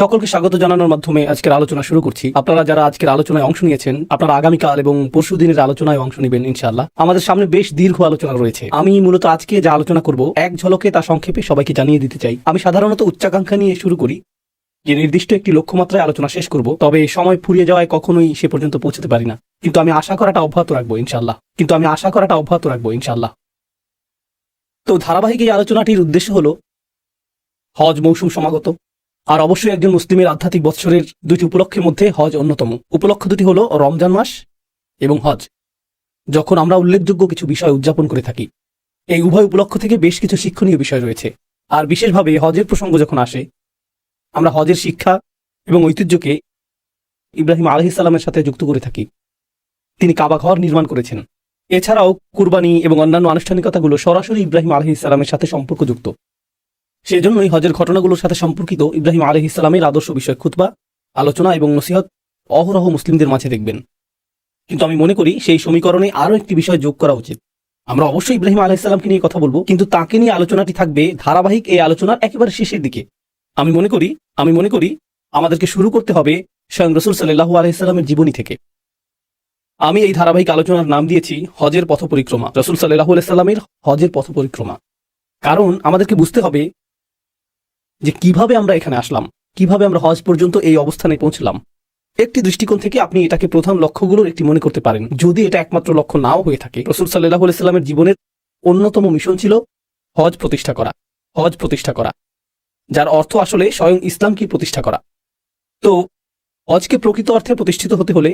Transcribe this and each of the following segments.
সকলকে স্বাগত জানানোর মাধ্যমে আজকের আলোচনা শুরু করছি। আপনারা যারা আজকের আলোচনায় অংশ নিয়েছেন, আপনারা আগামীকাল এবং পরশু দিনের আলোচনায় অংশ নেবেন, ইনশাআল্লাহ। আমাদের সামনে বেশ দীর্ঘ আলোচনা রয়েছে। আমি মূলত আজকে যা আলোচনা করব, এক ঝলকে তা সংক্ষেপে সবাইকে জানিয়ে দিতে চাই। আমি সাধারণত উচ্চাকাঙ্ক্ষা নিয়ে শুরু করি যে নির্দিষ্ট একটি লক্ষ্যমাত্রায় আলোচনা শেষ করব, তবে সময় ফুরিয়ে যাওয়ায় কখনোই সে পর্যন্ত পৌঁছতে পারি না। কিন্তু আমি আশা করাটা অব্যাহত রাখব ইনশাল্লাহ কিন্তু আমি আশা করাটা অব্যাহত রাখব ইনশাল্লাহ তো ধারাবাহিক এই আলোচনাটির উদ্দেশ্য হলো, হজ মৌসুম সমাগত। আর অবশ্যই একজন মুসলিমের আধ্যাত্মিক বৎসরের দুটি উপলক্ষের মধ্যে হজ অন্যতম। উপলক্ষ দুটি হলো রমজান মাস এবং হজ, যখন আমরা উল্লেখযোগ্য কিছু বিষয় উদযাপন করে থাকি। এই উভয় উপলক্ষ থেকে বেশ কিছু শিক্ষণীয় বিষয় রয়েছে। আর বিশেষভাবে হজের প্রসঙ্গ যখন আসে, আমরা হজের শিক্ষা এবং ঐতিহ্যকে ইব্রাহিম আলহিসাল্লামের সাথে যুক্ত করে থাকি। তিনি কাবা ঘর নির্মাণ করেছেন। এছাড়াও কুরবানি এবং অন্যান্য আনুষ্ঠানিকতাগুলো সরাসরি ইব্রাহিম আলহিসাল্লামের সাথে সম্পর্কযুক্ত। সেজন্যই হজের ঘটনাগুলোর সাথে সম্পর্কিত ইব্রাহিম আলহ ইসলামের আদর্শ বিষয় খুতবা, আলোচনা এবং নসিহত অহরহ মুসলিমদের মাঝে দেখবেন। কিন্তু আমি মনে করি সেই সমীকরণে আরও একটি বিষয় যোগ করা উচিত। আমরা অবশ্যই ইব্রাহিম আলাহ ইসলামকে নিয়ে কথা বলব, কিন্তু তাকে নিয়ে আলোচনাটি থাকবে ধারাবাহিক এই আলোচনার একেবারে শেষের দিকে। আমি মনে করি, আমি মনে করি আমাদেরকে শুরু করতে হবে স্বয়ং রসুল সাল্লাহু আলাইসাল্লামের জীবনী থেকে। আমি এই ধারাবাহিক আলোচনার নাম দিয়েছি, হজের পথ পরিক্রমা। রসুল সাল্লাহু আলাইসাল্লামের হজের পথ পরিক্রমা। কারণ আমাদেরকে বুঝতে হবে যে কীভাবে আমরা এখানে আসলাম, কীভাবে আমরা হজ পর্যন্ত এই অবস্থানে পৌঁছলাম। একটি দৃষ্টিকোণ থেকে আপনি এটাকে প্রধান লক্ষ্যগুলোর একটি মনে করতে পারেন। যদি এটা একমাত্র লক্ষ্য নাও হয়ে থাকে, রসুল সাল্লাহ সাল্লামের জীবনের অন্যতম মিশন ছিল হজ প্রতিষ্ঠা করা, হজ প্রতিষ্ঠা করা, যার অর্থ আসলে স্বয়ং ইসলামকে প্রতিষ্ঠা করা। তো, হজকে প্রকৃত অর্থে প্রতিষ্ঠিত হতে হলে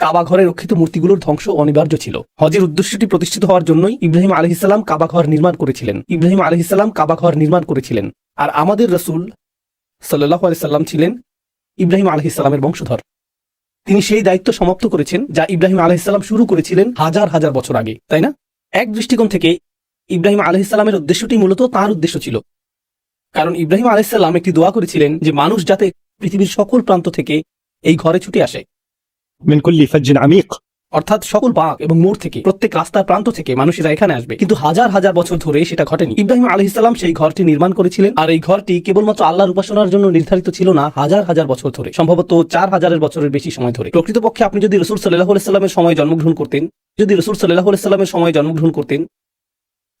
কাবা ঘরে রক্ষিত মূর্তিগুলোর ধ্বংস অনিবার্য ছিল। হজের উদ্দেশ্যটি প্রতিষ্ঠিত হওয়ার জন্যই ইব্রাহিম আলহিসাল্লাম কাবা ঘর নির্মাণ করেছিলেন। ইব্রাহিম আলহিসাল্লাম কাবা ঘর নির্মাণ করেছিলেন। আর আমাদের রসুল সাল্লাহ সাল্লাম ছিলেন ইব্রাহিম আলহিসাল্লামের বংশধর। তিনি সেই দায়িত্ব সমাপ্ত করেছেন যা ইব্রাহিম আলহিসাল্লাম শুরু করেছিলেন হাজার হাজার বছর আগে, তাই না? এক দৃষ্টিকোণ থেকে ইব্রাহিম আলহিসাল্লামের উদ্দেশ্যটি মূলত তার উদ্দেশ্য ছিল। কারণ ইব্রাহিম আলহিসাল্লাম একটি দোয়া করেছিলেন যে মানুষ যাতে পৃথিবীর সকল প্রান্ত থেকে এই ঘরে ছুটে আসে। অর্থাৎ সকল বাঁক এবং মোড় থেকে, প্রত্যেক রাস্তার প্রান্ত থেকে মানুষেরা এখানে আসবে। কিন্তু হাজার হাজার বছর ধরে সেটা ঘটেনি। ইব্রাহিম আলহ ইসলাম সেই ঘরটি নির্মাণ করেছিলেন, আর এই ঘরটি কেবলমাত্র আল্লাহর উপাসনার জন্য নির্ধারিত ছিল না, হাজার হাজার বছর ধরে। সম্ভবত চার হাজারের বছরের বেশি সময় ধরে। প্রকৃতপক্ষে আপনি যদি রসুল সাল্লাহ সাল্লামের সময় জন্মগ্রহণ করতেন, যদি রসুল সাল্লাহ সাল্লামের সময় জন্মগ্রহণ করতেন,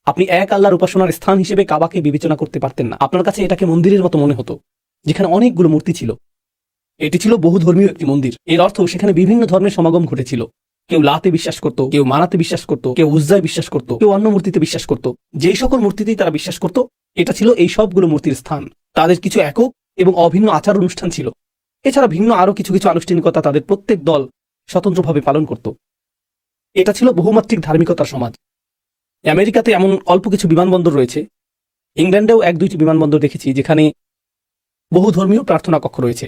আপনি এক আল্লাহর উপাসনার স্থান হিসেবে কাবাকে বিবেচনা করতে পারতেন না। আপনার কাছে এটাকে মন্দিরের মতো মনে হতো, যেখানে অনেকগুলো মূর্তি ছিল। এটি ছিল বহু ধর্মীয় একটি মন্দির। এর অর্থ সেখানে বিভিন্ন ধর্মের সমাগম ঘটেছিল। কেউ লাতে বিশ্বাস করত, কেউ মানাতে বিশ্বাস করত, কেউ উজ্জায় বিশ্বাস করত, কেউ অন্য মূর্তিতে বিশ্বাস করত। যেই সকল মূর্তিতেই তারা বিশ্বাস করত, এটা ছিল এই সবগুলো মূর্তির স্থান। তাদের কিছু একক এবং অভিন্ন আচার অনুষ্ঠান ছিল। এছাড়া ভিন্ন আরও কিছু কিছু আনুষ্ঠানিকতা তাদের প্রত্যেক দল স্বতন্ত্রভাবে পালন করত। এটা ছিল বহুমাত্রিক ধার্মিকতার সমাজ। আমেরিকাতে এমন অল্প কিছু বিমানবন্দর রয়েছে। ইংল্যান্ডেও এক দুইটি বিমানবন্দর দেখেছি, যেখানে বহু ধর্মীয় প্রার্থনা কক্ষ রয়েছে।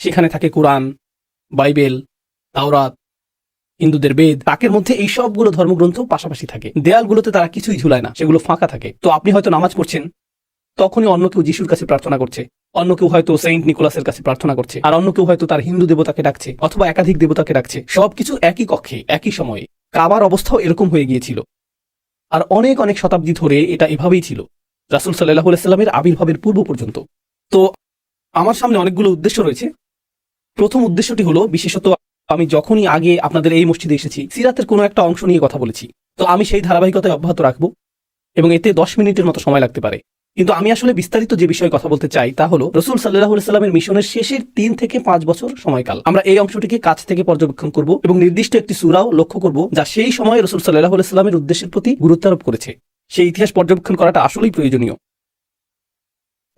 সেখানে থাকে কোরআন, বাইবেল তাওরাত, হিন্দুদের বেদ, তাকের মধ্যে এই সবগুলো ধর্মগ্রন্থ পাশাপাশি থাকে। দেয়ালগুলোতে তারা কিছুই ঝুলায় না, সেগুলো ফাঁকা থাকে। তো আপনি হয়তো নামাজ পড়ছেন, তখনই অন্য কেউ যিশুর কাছে প্রার্থনা করছে। অন্য কেউ হয়তো সেন্ট নিকোলাসের কাছে প্রার্থনা করছে। আর অন্য কেউ হয়তো তার হিন্দু দেবতাকে ডাকছে, অথবা একাধিক দেবতাকে ডাকছে। সবকিছু একই কক্ষে, একই সময়ে। কাবার অবস্থাও এরকম হয়ে গিয়েছিল। আর অনেক অনেক শতাব্দী ধরে এটা এভাবেই ছিল, রাসুল সাল্লাহ আবির্ভাবের পূর্ব পর্যন্ত। তো আমার সামনে অনেকগুলো উদ্দেশ্য রয়েছে। প্রথম উদ্দেশ্যটি হলো, বিশেষত আমি যখনই আগে আপনাদের এই মসজিদে এসেছি, সিরাতের কোনো একটা অংশ নিয়ে কথা বলেছি। তো আমি সেই ধারাবাহিকতায় অব্যাহত রাখব এবং এতে দশ মিনিটের মতো সময় লাগতে পারে। কিন্তু আমি আসলে বিস্তারিত যে বিষয়ে কথা বলতে চাই তা হলো, রসুল সাল্লাহ সাল্লামের মিশনের শেষের তিন থেকে পাঁচ বছর সময়কাল। আমরা এই অংশটিকে কাছ থেকে পর্যবেক্ষণ করব এবং নির্দিষ্ট একটি সুরাও লক্ষ্য করব যা সেই সময় রসুল সাল্লাহ সাল্লামের উদ্দেশ্যের প্রতি গুরুত্ব আরোপ করেছে। সেই ইতিহাস পর্যবেক্ষণ করাটা আসলেই প্রয়োজনীয়।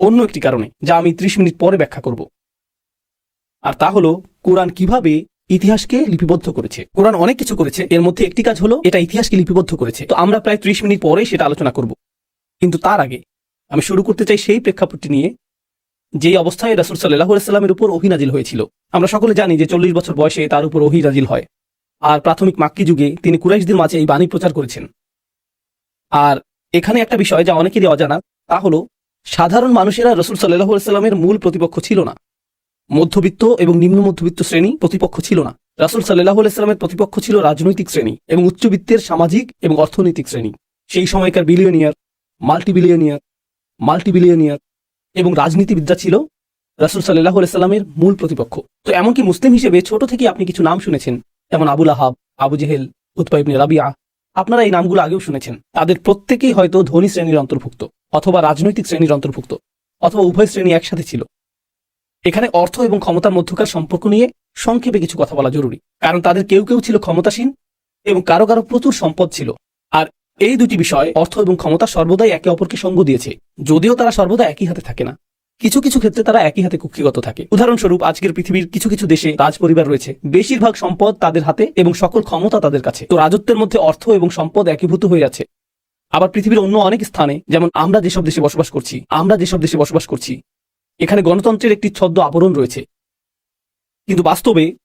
অন্য একটি কারণে, যা আমি ত্রিশ মিনিট পরে ব্যাখ্যা করব। আর তা হলো, কোরআন কীভাবে ইতিহাসকে লিপিবদ্ধ করেছে। কোরআন অনেক কিছু করেছে। এর মধ্যে একটি কাজ হলো, এটা ইতিহাসকে লিপিবদ্ধ করেছে। তো আমরা প্রায় ত্রিশ মিনিট পরে সেটা আলোচনা করব। কিন্তু তার আগে, আমি শুরু করতে চাই সেই প্রেক্ষাপটটি নিয়ে, যেই অবস্থায় রাসুল সাল্লাহ সাল্লামের উপর অহিনাজিল হয়েছিল। আমরা সকলে জানি যে চল্লিশ বছর বয়সে তার উপর অহিনাজিল হয়। আর প্রাথমিক মাক্কি যুগে তিনি কুরাইশদের মাঝে এই বাণী প্রচার করেছেন। আর এখানে একটা বিষয় যা অনেকেরই অজানা, তা হলো, সাধারণ মানুষেরা রসুল সাল্লাহ সাল্লামের মূল প্রতিপক্ষ ছিল না। মধ্যবিত্ত এবং নিম্ন মধ্যবিত্ত শ্রেণি প্রতিপক্ষ ছিল না। রাসুল সাল্লাহ ইসলামের প্রতিপক্ষ ছিল রাজনৈতিক শ্রেণি এবং উচ্চবিত্তের সামাজিক এবং অর্থনৈতিক শ্রেণি। সেই সময়কার billionaire multi billionaire multi billionaire এবং রাজনীতিবিদ্যা ছিল রাসুল সাল্লাহ সাল্লামের মূল প্রতিপক্ষ। তো এমনকি মুসলিম হিসেবে ছোট থেকে আপনি কিছু নাম শুনেছেন, যেমন আবুল আহাব, আবু জেহেল উৎপা ইবনে রাবিয়া আপনারা এই নামগুলো আগেও শুনেছেন। তাদের প্রত্যেকেই হয়তো ধনী শ্রেণির অন্তর্ভুক্ত অথবা রাজনৈতিক শ্রেণির অন্তর্ভুক্ত অথবা উভয় শ্রেণি একসাথে ছিল। এখানে অর্থ এবং ক্ষমতার মধ্যকার সম্পর্ক নিয়ে সংক্ষেপে কিছু কথা বলা জরুরি। কারণ তাদের কেউ কেউ ছিল ক্ষমতাসীন এবং কারও কারও প্রচুর সম্পদ ছিল। আর এই দুটি বিষয় অর্থ এবং ক্ষমতা সর্বদাই একে অপরকে সঙ্গ দিয়েছে, যদিও তারা সর্বদা একই হাতে থাকে না। কিছু কিছু ক্ষেত্রে তারা একই হাতে কুক্ষিগত থাকে। উদাহরণস্বরূপ, আজকের পৃথিবীর কিছু কিছু দেশে রাজ পরিবার রয়েছে। বেশিরভাগ সম্পদ তাদের হাতে এবং সকল ক্ষমতা তাদের কাছে। তো রাজত্বের মধ্যে অর্থ এবং সম্পদ একীভূত হয়ে আছে। আবার পৃথিবীর অন্য অনেক স্থানে, যেমন আমরা যেসব দেশে বসবাস করছি, আমরা যেসব দেশে বসবাস করছি এখানে গণতন্ত্রের একটি ছদ্ম আবরণ রয়েছে। কিন্তু বাস্তবে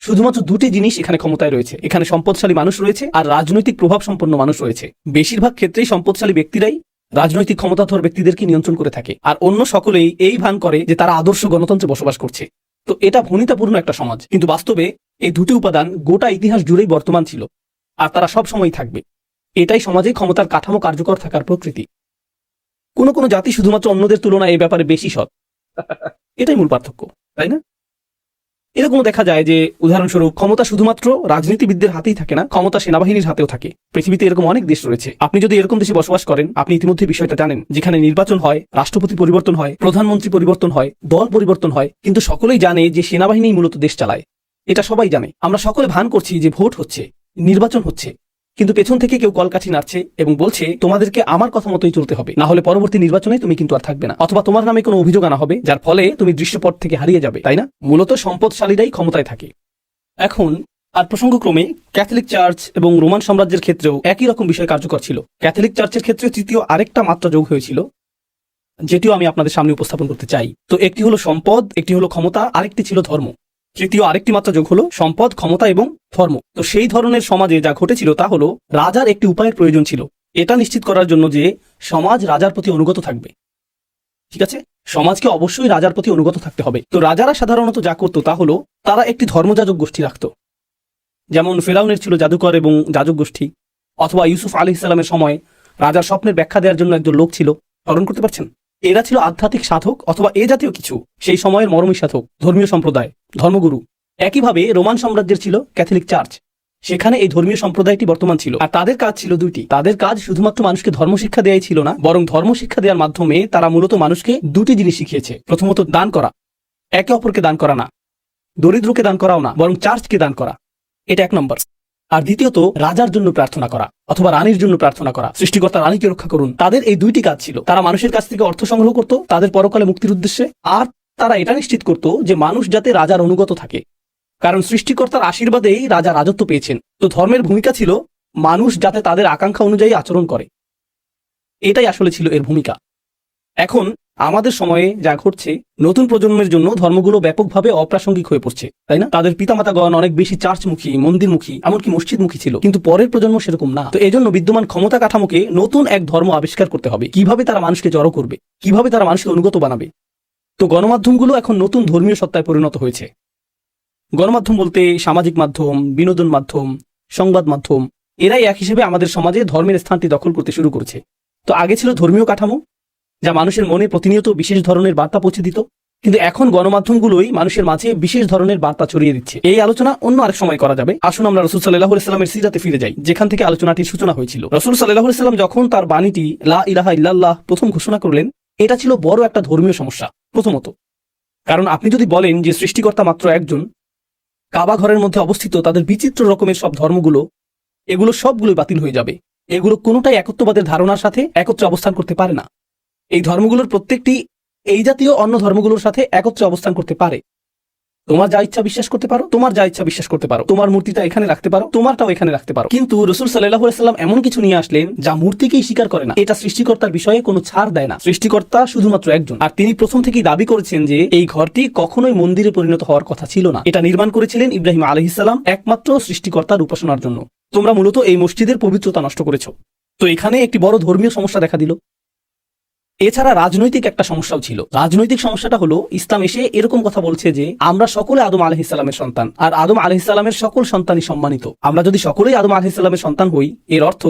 শুধুমাত্র দুটি জিনিস এখানে ক্ষমতায় রয়েছে। এখানে সম্পদশালী মানুষ রয়েছে আর রাজনৈতিক প্রভাব সম্পন্ন মানুষ রয়েছে। বেশিরভাগ ক্ষেত্রেই সম্পদশালী ব্যক্তিরাই রাজনৈতিক ক্ষমতাধর ব্যক্তিদেরকে নিয়ন্ত্রণ করে থাকে। আর অন্য সকলেই এই ভান করে যে তারা আদর্শ গণতন্ত্রে বসবাস করছে। তো এটা ভনিতাপূর্ণ একটা সমাজ। কিন্তু বাস্তবে এই দুটি উপাদান গোটা ইতিহাস জুড়েই বর্তমান ছিল। আর তারা সব সময় থাকবে। এটাই সমাজে ক্ষমতার কাঠামো কার্যকর থাকার প্রকৃতি। কোনো কোনো জাতি শুধুমাত্র অন্যদের তুলনায় এই ব্যাপারে বেশি সৎ। এটাই মূল পার্থক্য, তাই না? এরকম দেখা যায় যে, উদাহরণস্বরূপ ক্ষমতা শুধুমাত্র রাজনীতিবিদদের হাতেই থাকে না, ক্ষমতা সেনাবাহিনীর হাতেও থাকে। পৃথিবীতে এরকম অনেক দেশ রয়েছে। আপনি যদি এরকম দেশে বসবাস করেন, আপনি ইতিমধ্যে বিষয়টা জানেন। যেখানে নির্বাচন হয়, রাষ্ট্রপতি পরিবর্তন হয়, প্রধানমন্ত্রী পরিবর্তন হয়, দল পরিবর্তন হয়, কিন্তু সকলেই জানে যে সেনাবাহিনী মূলত দেশ চালায়। এটা সবাই জানে। আমরা সকলে ভান করছি যে ভোট হচ্ছে, নির্বাচন হচ্ছে। কিন্তু পেছন থেকে কেউ কলকাঠি নাড়ছে এবং বলছে, তোমাদেরকে আমার কথা মতোই চলতে হবে। না হলে পরবর্তী নির্বাচনে তুমি কিন্তু আর থাকবে না। অথবা তোমার নামে কোনো অভিযোগ আনা হবে, যার ফলে তুমি দৃশ্যপট থেকে হারিয়ে যাবে, তাই না? মূলত সম্পদশালীরাই ক্ষমতায় থাকে। এখন, আর প্রসঙ্গক্রমে, ক্যাথলিক চার্চ এবং রোমান সাম্রাজ্যের ক্ষেত্রেও একই রকম বিষয় কার্যকর ছিল। ক্যাথলিক চার্চের ক্ষেত্রে তৃতীয় আরেকটা মাত্রা যোগ হয়েছিল, যেটিও আমি আপনাদের সামনে উপস্থাপন করতে চাই। তো একটি হলো সম্পদ, একটি হলো ক্ষমতা, আরেকটি ছিল ধর্ম। তৃতীয় আরেকটি মাত্রা যোগ হলো সম্পদ, ক্ষমতা এবং ধর্ম। তো সেই ধরনের সমাজে যা ঘটেছিল তা হলো রাজার একটি উপায়ের প্রয়োজন ছিল। এটা নিশ্চিত করার জন্য যে সমাজ রাজার প্রতি অনুগত থাকবে। ঠিক আছে? সমাজকে অবশ্যই রাজার প্রতি অনুগত থাকতে হবে। তো রাজারা সাধারণত যা করতো তা হলো তারা একটি ধর্মযাজক গোষ্ঠী রাখত। যেমন ফেরাউনের ছিল জাদুকর এবং যাজক গোষ্ঠী, অথবা ইউসুফ আলী ইসলামের সময় রাজার স্বপ্নের ব্যাখ্যা দেওয়ার জন্য একজন লোক ছিল। স্মরণ করতে পারছেন? এরা ছিল আধ্যাত্মিক সাধক অথবা এ জাতীয় কিছু। সেই সময়ের মরমী সাধক ধর্মীয় সম্প্রদায়, ধর্মগুরু। একইভাবে রোমান সাম্রাজ্যের ছিল ক্যাথলিক চার্চ। সেখানে এই ধর্মীয় সম্প্রদায়টি বর্তমান ছিল। আর তাদের কাজ ছিল দুইটি। তাদের কাজ শুধুমাত্র মানুষকে ধর্ম শিক্ষা দেওয়াই ছিল না, বরং ধর্ম শিক্ষা দেওয়ার মাধ্যমে তারা মূলত মানুষকে দুটি জিনিস শিখিয়েছে। প্রথমত, দান করা। একে অপরকে দান করা না। দরিদ্রকে দান করাও না, বরং চার্চকে দান করা। এটা এক নম্বর। আর দ্বিতীয়ত, রাজার জন্য প্রার্থনা করা অথবা রানীর জন্য প্রার্থনা করা। সৃষ্টিকর্তা রানীকে রক্ষা করুন। তাদের এই দুইটি কাজ ছিল। তারা মানুষের কাছ থেকে অর্থ সংগ্রহ করত, তাদের পরকালে মুক্তির উদ্দেশ্যে, আর তারা এটা নিশ্চিত করত যে মানুষ যাতে রাজার অনুগত থাকে। কারণ সৃষ্টিকর্তার আশীর্বাদেই রাজা রাজত্ব পেয়েছেন। তো ধর্মের ভূমিকা ছিল মানুষ যাতে তাদের আকাঙ্ক্ষা অনুযায়ী আচরণ করে। এটাই আসলে ছিল এর ভূমিকা। এখন আমাদের সময়ে যা ঘটছে, নতুন প্রজন্মের জন্য ধর্মগুলো ব্যাপকভাবে অপ্রাসঙ্গিক হয়ে পড়ছে, তাই না? তাদের পিতামাতাগণ অনেক বেশি চার্চমুখী, মন্দিরমুখী, এমনকি মসজিদমুখী ছিল। কিন্তু পরের প্রজন্ম সেরকম না। তো এজন্য বিদ্যমান ক্ষমতা কাঠামোকে নতুন এক ধর্ম আবিষ্কার করতে হবে। কীভাবে তারা মানুষকে জড়ো করবে? কীভাবে তারা মানুষকে অনুগত বানাবে? তো গণমাধ্যমগুলো এখন নতুন ধর্মীয় সত্তায় পরিণত হয়েছে। গণমাধ্যম বলতে সামাজিক মাধ্যম, বিনোদন মাধ্যম, সংবাদ মাধ্যম, এরাই এক হিসেবে আমাদের সমাজে ধর্মের স্থানটি দখল করতে শুরু করেছে। তো আগে ছিল ধর্মীয় কাঠামো যা মানুষের মনে প্রতিনিয়ত বিশেষ ধরনের বার্তা পৌঁছে দিত, কিন্তু এখন গণমাধ্যমগুলোই মানুষের মাঝে বিশেষ ধরনের বার্তা ছড়িয়ে দিচ্ছে। এই আলোচনা অন্য আরেক সময় করা যাবে। আসুন আমরা রসুল সাল্লাহ ইসলামের সিরাতে ফিরে যাই, যেখান থেকে আলোচনাটির সূচনা হয়েছিল। রসুল সাল্লাহ ইসলাম যখন তার বাণীটি লা ইলাহা ইল্লাল্লাহ প্রথম ঘোষণা করলেন, এটা ছিল বড় একটা ধর্মীয় সমস্যা, প্রথমত। কারণ আপনি যদি বলেন যে সৃষ্টিকর্তা মাত্র একজন, কাবা ঘরের মধ্যে অবস্থিত তাদের বিচিত্র রকমের সব ধর্মগুলো, এগুলো সবগুলোই বাতিল হয়ে যাবে। এগুলো কোনোটাই একত্ববাদের ধারণার সাথে একত্রে অবস্থান করতে পারে না। এই ধর্মগুলোর প্রত্যেকটি এই জাতীয় অন্য ধর্মগুলোর সাথে একত্রে অবস্থান করতে পারে। তোমার যা ইচ্ছা বিশ্বাস করতে পারো, তোমার যা ইচ্ছা বিশ্বাস করতে পারো। তোমার মূর্তিটা এখানে রাখতে পারো, তোমারটাও এখানে রাখতে পারো। কিন্তু রসুল সাল্লাম এমন কিছু নিয়ে আসলেন যা মূর্তিকেই স্বীকার করে না। এটা সৃষ্টিকর্তার বিষয়ে কোনো ছাড় দেয় না। সৃষ্টিকর্তা শুধুমাত্র একজন। আর তিনি প্রথম থেকেই দাবি করেছেন যে এই ঘরটি কখনোই মন্দিরে পরিণত হওয়ার কথা ছিল না। এটা নির্মাণ করেছিলেন ইব্রাহিম আলহিসাল্লাম একমাত্র সৃষ্টিকর্তার উপাসনার জন্য। তোমরা মূলত এই মসজিদের পবিত্রতা নষ্ট করেছ। তো এখানে একটি বড় ধর্মীয় সমস্যা দেখা দিল। এছাড়া রাজনৈতিক একটা সমস্যাও ছিল। রাজনৈতিক সমস্যাটা হলো, ইসলাম এসে এরকম কথা বলছে যে, আমরা সকলে আদম আলহিসাল্লামের সন্তান, আর আদম আলহিসাল্লামের সকল সন্তানই সম্মানিত। আমরা যদি সকলেই আদম আলহিসাল্লামের সন্তান হই, এর অর্থ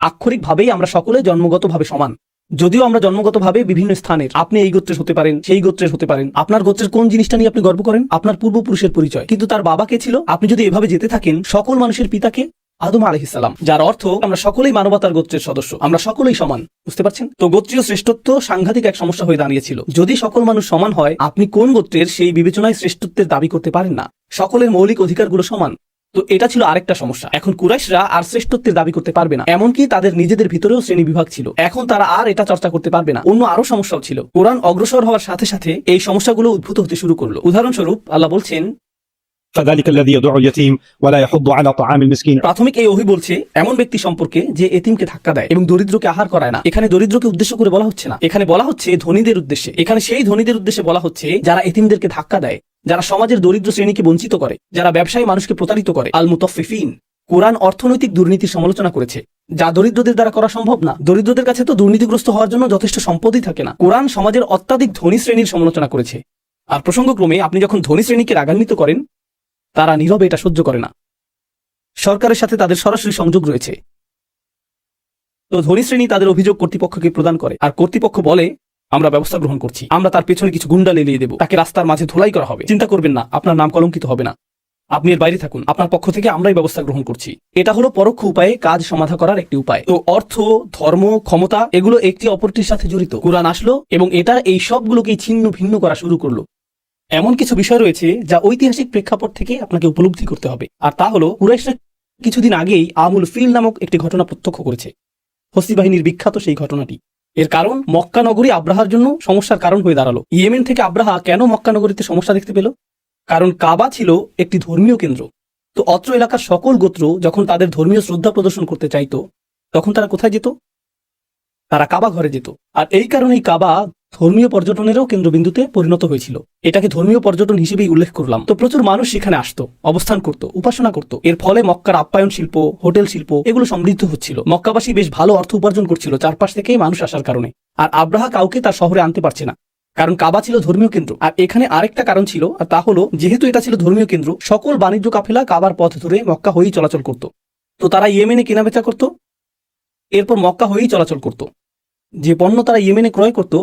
আক্ষরিকভাবেই আমরা সকলে জন্মগতভাবে সমান। যদিও আমরা জন্মগতভাবে বিভিন্ন স্থানের, আপনি এই গোত্রের হতে পারেন, সেই গোত্রের হতে পারেন। আপনার গোত্রের কোন জিনিসটা নিয়ে আপনি গর্ব করেন? আপনার পূর্বপুরুষের পরিচয়। কিন্তু তার বাবা কে ছিল? আপনি যদি এভাবে যেতে থাকেন, সকল মানুষের পিতাকে আদম আলহিসাল্লাম যার অর্থ আমরা সকলেই মানবতার গোত্রের সদস্য, আমরা সকলেই সমান, বুঝতে পারছেন? তো গোত্রীয় শ্রেষ্ঠত্ব সাংঘাতিক এক সমস্যা হয়ে দাঁড়িয়েছিল। যদি সকল মানুষ সমান হয়, আপনি কোন গোত্রের সেই বিবেচনায় শ্রেষ্ঠত্বের দাবি করতে পারেন না? সকলের মৌলিক অধিকারগুলো সমান। তো এটা ছিল আরেকটা সমস্যা। এখন কুরাইশরা আর শ্রেষ্ঠত্বের দাবি করতে পারবে না, এমনকি তাদের নিজেদের ভিতরেও শ্রেণি বিভাগ ছিল। এখন তারা আর এটা চর্চা করতে পারবে না। অন্য আরও সমস্যাও ছিল। কোরআন অগ্রসর হওয়ার সাথে সাথে এই সমস্যাগুলো উদ্ভূত হতে শুরু করল। উদাহরণস্বরূপ আল্লাহ বলছেন প্রাথমিক এই ওহি বলছে, এমন ব্যক্তি সম্পর্কে যে এতিমকে ধাক্কা দেয় এবং দরিদ্রকে আহার করায় না। এখানে দরিদ্রকে উদ্দেশ্য করে বলা হচ্ছে না। এখানে বলা হচ্ছে ধনীদের উদ্দেশ্যে। এখানে সেই ধনীদের উদ্দেশ্যে বলা হচ্ছে যারা এতিমদেরকে ধাক্কা দেয়, যারা সমাজের দরিদ্র শ্রেণীকে বঞ্চিত করে, যারা ব্যবসায়ী মানুষকে প্রতারিত করে। আল মুতফিফিন, কোরআন অর্থনৈতিক দুর্নীতির সমালোচনা করেছে। যা দরিদ্রদের দ্বারা করা সম্ভব না। দরিদ্রদের কাছে তো দুর্নীতিগ্রস্ত হওয়ার জন্য যথেষ্ট সম্পদই থাকে না। কোরআন সমাজের অত্যাধিক ধনী শ্রেণির সমালোচনা করেছে। আর প্রসঙ্গক্রমে আপনি যখন ধনী শ্রেণীকে রাগান্বিত করেন তারা নীরবে এটা সহ্য করে না। সরকারের সাথে তাদের সরাসরি সংযোগ রয়েছে। তো ধনী শ্রেণি তাদের অভিযোগ কর্তৃপক্ষকে প্রদান করে আর কর্তৃপক্ষ বলে, আমরা ব্যবস্থা গ্রহণ করছি। আমরা তার পেছনে কিছু গুন্ডা লেলিয়ে দেব। তাকে রাস্তার মাঝে ধোলাই করা হবে। চিন্তা করবেন না, আপনার নাম কলঙ্কিত হবে না। আপনি এর বাইরে থাকুন। আপনার পক্ষ থেকে আমরাই ব্যবস্থা গ্রহণ করছি। এটা হলো পরোক্ষ উপায়ে কাজ সমাধা করার একটি উপায়। তো অর্থ, ধর্ম, ক্ষমতা, এগুলো একটি অপরটির সাথে জড়িত। কোরআন আসলো এবং এটা এই সবগুলোকেই ছিন্ন ভিন্ন করা শুরু করল। এমন কিছু বিষয় রয়েছে যা ঐতিহাসিক প্রেক্ষাপট থেকে আপনাকে উপলব্ধি করতে হবে। আর তা হলো, কুরাইশরা কিছুদিন আগেই আমুল ফিল নামক একটি ঘটনা প্রত্যক্ষ করেছে। হস্তি বাহিনীর বিখ্যাত সেই ঘটনাটি। এর কারণ, মক্কা নগরী আব্রাহার জন্য সমস্যার কারণ হয়ে দাঁড়াল। ইয়েমেন থেকে আব্রাহা কেন মক্কা নগরীতে সমস্যা দেখতে পেল? কারণ কাবা ছিল একটি ধর্মীয় কেন্দ্র। তো অত্র এলাকার সকল গোত্র যখন তাদের ধর্মীয় শ্রদ্ধা প্রদর্শন করতে চাইতো, তখন তারা কোথায় যেত? তারা কাবা ঘরে যেত। আর এই কারণেই কাবা ধর্মীয় পর্যটনেরও কেন্দ্রবিন্দুতে পরিণত হয়েছিল। এটাকে ধর্মীয় পর্যটন হিসেবেই উল্লেখ করলাম। তো প্রচুর মানুষ সেখানে আসতো, অবস্থান করত, উপাসনা করত। এর ফলে মক্কার আপ্যায়ন শিল্প, হোটেল শিল্প এগুলো সমৃদ্ধ হচ্ছিল। মক্কাবাসী বেশ ভালো অর্থ উপার্জন করছিল চারপাশ থেকেই মানুষ আসার কারণে। আর আব্রাহা কাউকে তার শহরে আনতে পারছে না। কারণ কাবা ছিল ধর্মীয় কেন্দ্র। আর এখানে আরেকটা কারণ ছিল, আর তা হলো, যেহেতু এটা ছিল ধর্মীয় কেন্দ্র, সকল বাণিজ্য কাফেলা কাবার পথ ধরে মক্কা হয়েই চলাচল করত। তো তারা ইয়েমেনে কেনাবেচা করত, এরপর মক্কা হয়েই চলাচল করত। যে পণ্য তারা ইয়েমেনে ক্রয় করত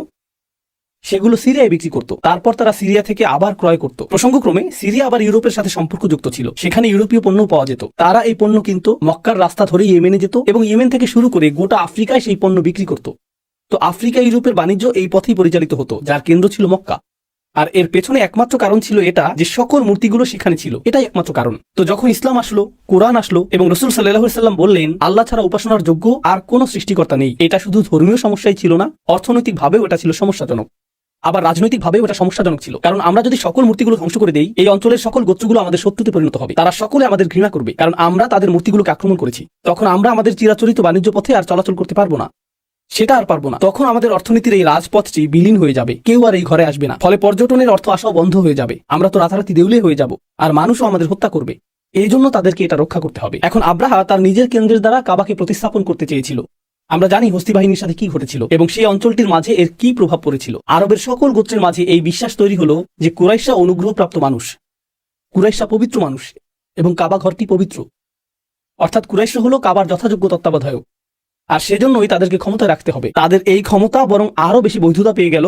সেগুলো সিরিয়ায় বিক্রি করত। তারপর তারা সিরিয়া থেকে আবার ক্রয় করত। প্রসঙ্গক্রমে, সিরিয়া আবার ইউরোপের সাথে সম্পর্কযুক্ত ছিল। সেখানে ইউরোপীয় পণ্য পাওয়া যেত। তারা এই পণ্য কিন্তু, মক্কার রাস্তা ধরে ইয়েমেনে যেত এবং ইয়েমেন থেকে শুরু করে গোটা আফ্রিকায় সেই পণ্য বিক্রি করত। তো আফ্রিকা, ইউরোপের বাণিজ্য এই পথেই পরিচালিত হতো, যার কেন্দ্র ছিল মক্কা। আর এর পেছনে একমাত্র কারণ ছিল এটা যে সকল মূর্তিগুলো সেখানে ছিল। এটাই একমাত্র কারণ। তো যখন ইসলাম আসলো, কোরআন আসলো এবং রসুল সাল্লাহ সাল্লাম বললেন, আল্লাহ ছাড়া উপাসনার যোগ্য আর কোনো সৃষ্টিকর্তা নেই। এটা শুধু ধর্মীয় সমস্যাই ছিল না, অর্থনৈতিকভাবেও এটা ছিল সমস্যাজনক। আবার রাজনৈতিকভাবে ওটা সমস্যাজনক ছিল। কারণ আমরা যদি সকল মূর্তিগুলো ধ্বংস করে দেই, এই অঞ্চলের সকল গোত্রগুলো আমাদের শত্রুতে পরিণত হবে। তারা সকলে আমাদের ঘৃণা করবে, কারণ আমরা তাদের মূর্তিগুলোকে আক্রমণ করেছি। তখন আমরা আমাদের চিরাচরিত বাণিজ্য পথে আর চলাচল করতে পারব না। সেটা আর পারব না। তখন আমাদের অর্থনীতির এই রাজপথটি বিলীন হয়ে যাবে। কেউ আর এই ঘরে আসবে না। ফলে পর্যটনের অর্থ আসাও বন্ধ হয়ে যাবে। আমরা তো রাতারাতি দেউলে হয়ে যাব, আর মানুষও আমাদের হত্যা করবে। এই জন্য তাদেরকে এটা রক্ষা করতে হবে। এখন আব্রাহা তার নিজের কেন্দ্রের দ্বারা কাবাকে প্রতিস্থাপন করতে চেয়েছিল। আমরা জানি হস্তি বাহিনীর সাথে কি ঘটেছিল এবং সেই অঞ্চলটির মাঝে এর কি প্রভাব পড়েছিল। আরবের সকল গোত্রের মাঝে এই বিশ্বাস তৈরি হলো যে কুরাইশা অনুগ্রহপ্রাপ্ত মানুষ কুরাইশা পবিত্র মানুষ এবং কাবা ঘরটি পবিত্র। অর্থাৎ কুরাইশা হলো কাবার যথাযোগ্য তত্ত্বাবধায়ক। আর সেজন্যই তাদেরকে ক্ষমতা রাখতে হবে। তাদের এই ক্ষমতা বরং আরও বেশি বৈধতা পেয়ে গেল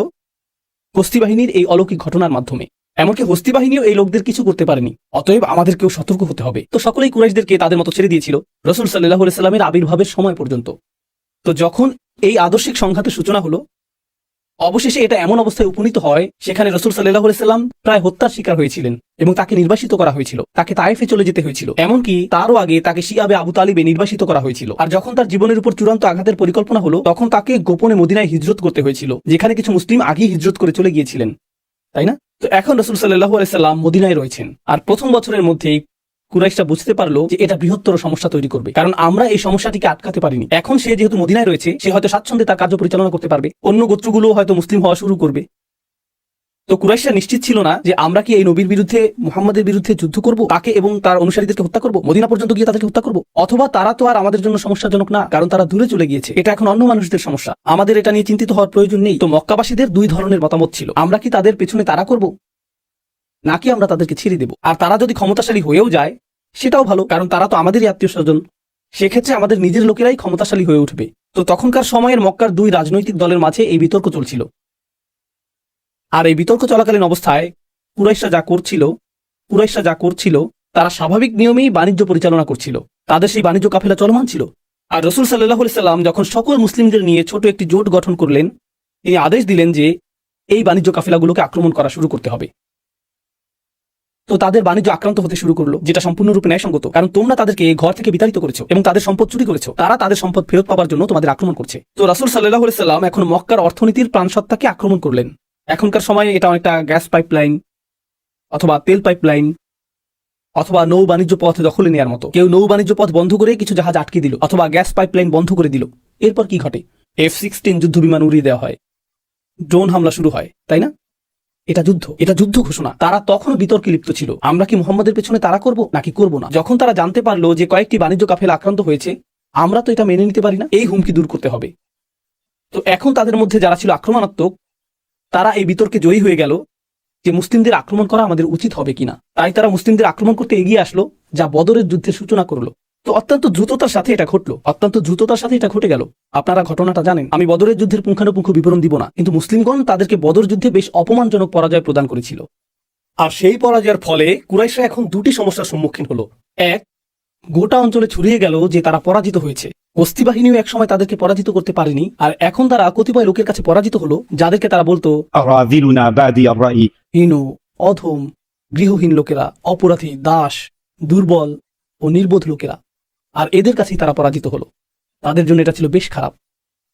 হস্তি বাহিনীর এই অলৌকিক ঘটনার মাধ্যমে। এমনকি হস্তি বাহিনীও এই লোকদের কিছু করতে পারেনি। অতএব আমাদেরকেও সতর্ক হতে হবে। তো সকলেই কুরাইশদেরকে তাদের মতো ছেড়ে দিয়েছিল। রসুল সাল্লাহ সাল্লামের আবির্ভাবের সময় পর্যন্ত। তো যখন এই আদর্শিক সংঘাতের সূচনা হলো, অবশেষে এটা এমন অবস্থায় উপনীত হয় সেখানে রসুল সাল্লাহ সাল্লাম প্রায় হত্যার শিকার হয়েছিলেন এবং তাকে নির্বাসিত করা হয়েছিল। তাকে তায়েফে চলে যেতে হয়েছিল। এমনকি তারও আগে তাকে শিয়াবে আবু তালিবে নির্বাসিত করা হয়েছিল। আর যখন তার জীবনের উপর চূড়ান্ত আঘাতের পরিকল্পনা হলো, তখন তাকে গোপনে মদিনায় হিজরত করতে হয়েছিল, যেখানে কিছু মুসলিম আগেই হিজরত করে চলে গিয়েছিলেন। তাই না? তো এখন রসুল সাল্লাহ আলাইসাল্লাম মদিনায় রয়েছেন। আর প্রথম বছরের মধ্যেই কুরাইশরা বুঝতে পারল যে এটা বৃহত্তর সমস্যা তৈরি করবে। কারণ আমরা এই সমস্যাটিকে আটকাতে পারিনি। এখন সে যেহেতু মদিনায় রয়েছে, সে হয়তো স্বাচ্ছন্দ্যে তার কার্য পরিচালনা করতে পারবে। অন্য গোত্রগুলো হয়তো মুসলিম হওয়া শুরু করবে। তো কুরাইশরা নিশ্চিত ছিল না যে আমরা কি এই নবীর বিরুদ্ধে, মুহাম্মাদের বিরুদ্ধে যুদ্ধ করব? তাকে এবং তার অনুসারীদেরকে হত্যা করব? মদিনা পর্যন্ত গিয়ে তাদেরকে হত্যা করব? অথবা তারা তো আর আমাদের জন্য সমস্যাজনক না, কারণ তারা দূরে চলে গিয়েছে। এটা এখন অন্য মানুষদের সমস্যা। আমাদের এটা নিয়ে চিন্তিত হওয়ার প্রয়োজন নেই। তো মক্কাবাসীদের দুই ধরনের মতামত ছিল। আমরা কি তাদের পেছনে তারা করব? নাকি আমরা তাদেরকে ছেড়ে দেব? আর তারা যদি ক্ষমতাশালী হয়েও যায়, সেটাও ভালো, কারণ তারা তো আমাদেরই আত্মীয় স্বজন। সেক্ষেত্রে আমাদের নিজের লোকেরাই ক্ষমতাশালী হয়ে উঠবে। তো তখনকার সময়ের মক্কার দুই রাজনৈতিক দলের মাঝে এই বিতর্ক চলছিল। আর এই বিতর্ক চলাকালীন অবস্থায় কুরাইশরা যা করছিল, কুরাইশরা যা করছিল, তারা স্বাভাবিক নিয়মেই বাণিজ্য পরিচালনা করছিল। তাদের সেই বাণিজ্য কাফেলা চলমান ছিল। আর রসুল সাল্লাহ সাল্লাম যখন সকল মুসলিমদের নিয়ে ছোট একটি জোট গঠন করলেন, তিনি আদেশ দিলেন যে, এই বাণিজ্য কাফেলাগুলোকে আক্রমণ করা শুরু করতে হবে। তো তাদের বাণিজ্য আক্রান্ত হতে শুরু করল, যেটা সম্পূর্ণরূপে ন্যায়সঙ্গত। কারণ তোমরা তাদেরকে ঘর থেকে বিতাড়িত করেছ এবং তাদের সম্পদ চুরি করেছ। তারা তাদের সম্পদ ফেরত পাওয়ার জন্য তোমাদের আক্রমণ করছে। তো রাসুল সাল্লাহ সাল্লাম এখন মক্কার অর্থনীতির প্রাণসত্তাকে আক্রমণ করলেন। এখনকার সময়ে এটা অনেকটা গ্যাস পাইপলাইন অথবা তেল পাইপলাইন অথবা নৌ বাণিজ্য পথ দখলে নেওয়ার মতো। কেউ নৌ বাণিজ্য পথ বন্ধ করে কিছু জাহাজ আটকে দিল অথবা গ্যাস পাইপলাইন বন্ধ করে দিল। এরপর কি ঘটে? এফ সিক্সটিন যুদ্ধ বিমান উড়িয়ে দেওয়া হয়। ড্রোন হামলা শুরু হয়, তাই না? এটা যুদ্ধ। এটা যুদ্ধ ঘোষণা। তারা তখনও বিতর্কে লিপ্ত ছিল। আমরা কি মোহাম্মদের পেছনে তারা করব, নাকি করব না? যখন তারা জানতে পারল যে কয়েকটি বাণিজ্য কাফেলা আক্রান্ত হয়েছে, আমরা তো এটা মেনে নিতে পারি না। এই হুমকি দূর করতে হবে। তো এখন তাদের মধ্যে যারা ছিল আক্রমণাত্মক, তারা এই বিতর্কে জয়ী হয়ে গেল যে মুসলিমদের আক্রমণ করা আমাদের উচিত হবে কিনা। তাই তারা মুসলিমদের আক্রমণ করতে এগিয়ে আসলো, যা বদরের যুদ্ধের সূচনা করল। তো অত্যন্ত দ্রুততার সাথে এটা ঘটলো। অত্যন্ত দ্রুততার সাথে এটা ঘটে গেল। আপনারা ঘটনাটা জানেন। আমি বদরের যুদ্ধের পুঙ্খানুপুঙ্খ বিবরণ দিব না কিন্তু মুসলিমগণ তাদেরকে বদর যুদ্ধে বেশ অপমানজনক পরাজয় প্রদান করেছিল। আর সেই পরাজয়ের ফলে কুরাইশরা এখন দুটি সমস্যার সম্মুখীন হলো। এক গোটা অঞ্চলে ছড়িয়ে গেল যে তারা পরাজিত হয়েছে। বস্তি বাহিনীও একসময় তাদেরকে পরাজিত করতে পারেনি আর এখন তারা কতিপয় লোকের কাছে পরাজিত হলো যাদেরকে তারা বলতো হীন অধম গৃহহীন লোকেরা অপরাধী দাস দুর্বল ও নির্বোধ লোকেরা। আর এদের কাছেই তারা পরাজিত হলো। তাদের জন্য এটা ছিল বেশ খারাপ।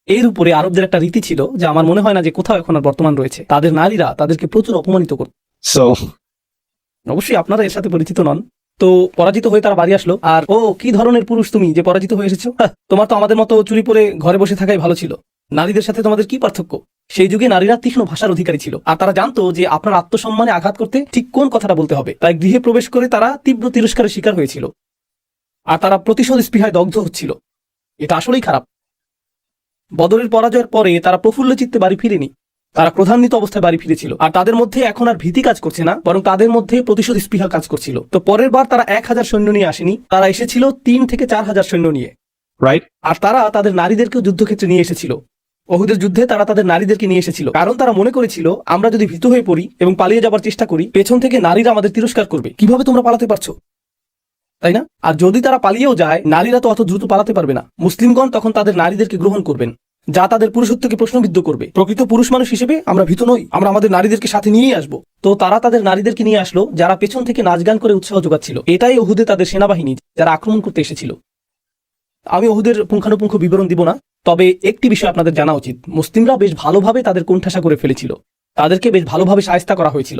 এর উপরে আরবদের একটা রীতি ছিল যে আমার মনে হয় না যে কোথাও এখন আর বর্তমান রয়েছে। তাদের নারীরা তাদেরকে প্রচুর অপমানিত করত। অবশ্যই আপনারা এর সাথে পরিচিত নন। তো পরাজিত হয়ে তারা বাড়ি আসলো। আর ও কি ধরনের পুরুষ তুমি যে পরাজিত হয়ে এসেছ? হাহ, তোমার তো আমাদের মতো চুরি পরে ঘরে বসে থাকাই ভালো ছিল। নারীদের সাথে তোমাদের কি পার্থক্য? সেই যুগে নারীরা তীক্ষ্ণ ভাষার অধিকারী ছিল। আর তারা জানতো যে আপনার আত্মসম্মানে আঘাত করতে ঠিক কোন কথাটা বলতে হবে। তাই গৃহে প্রবেশ করে তারা তীব্র তিরস্কারের শিকার হয়েছিল। আর তারা প্রতিশোধ স্পৃহায় দগ্ধ হচ্ছিল। এটা আসলেই খারাপ। বদরের পরাজয়ের পরে তারা প্রফুল্ল চিত্তে বাড়ি ফিরেনি। তারা ক্রধান্বিত অবস্থায় বাড়ি ফিরেছিল। আর তাদের মধ্যে এখন আর ভীতি কাজ করছে না বরং তাদের মধ্যে প্রতিশোধ স্পৃহা কাজ করছিল। তো পরের বার তারা এক হাজার সৈন্য নিয়ে আসেনি তারা এসেছিল তিন থেকে চার হাজার সৈন্য নিয়ে। রাইট আর তারা তাদের নারীদেরকেও যুদ্ধক্ষেত্রে নিয়ে এসেছিল। অহুদের যুদ্ধে তারা তাদের নারীদেরকে নিয়ে এসেছিল। কারণ তারা মনে করেছিল আমরা যদি ভীত হয়ে পড়ি এবং পালিয়ে যাবার চেষ্টা করি পেছন থেকে নারীরা আমাদের তিরস্কার করবে। কীভাবে তোমরা পালাতে পারছ? তাই না? আর যদি তারা পালিয়েও যায়, নারীরা তো অত দ্রুত পালাতে পারবে না। মুসলিমগণ তখন তাদের নারীদেরকে গ্রহণ করবেন, যা তাদের পুরুষত্বকে প্রশ্নবিদ্ধ করবে। প্রকৃত পুরুষ মানুষ হিসেবে আমরা ভীত নই, আমরা আমাদের নারীদেরকে সাথে নিয়েই আসব। তো তারা তাদের নারীদেরকে নিয়ে আসলো, যারা পেছন থেকে নাচ গান করে উৎসাহ যোগাচ্ছিল। এটাই ওহুদে তাদের সেনাবাহিনী, যারা আক্রমণ করতে এসেছিল। আমি ওহুদের পুঙ্খানুপুঙ্খ বিবরণ দিব না, তবে একটি বিষয় আপনাদের জানা উচিত। মুসলিমরা বেশ ভালোভাবে তাদের কোণঠাসা করে ফেলেছিল। তাদেরকে বেশ ভালোভাবে সায়স্তা করা হয়েছিল।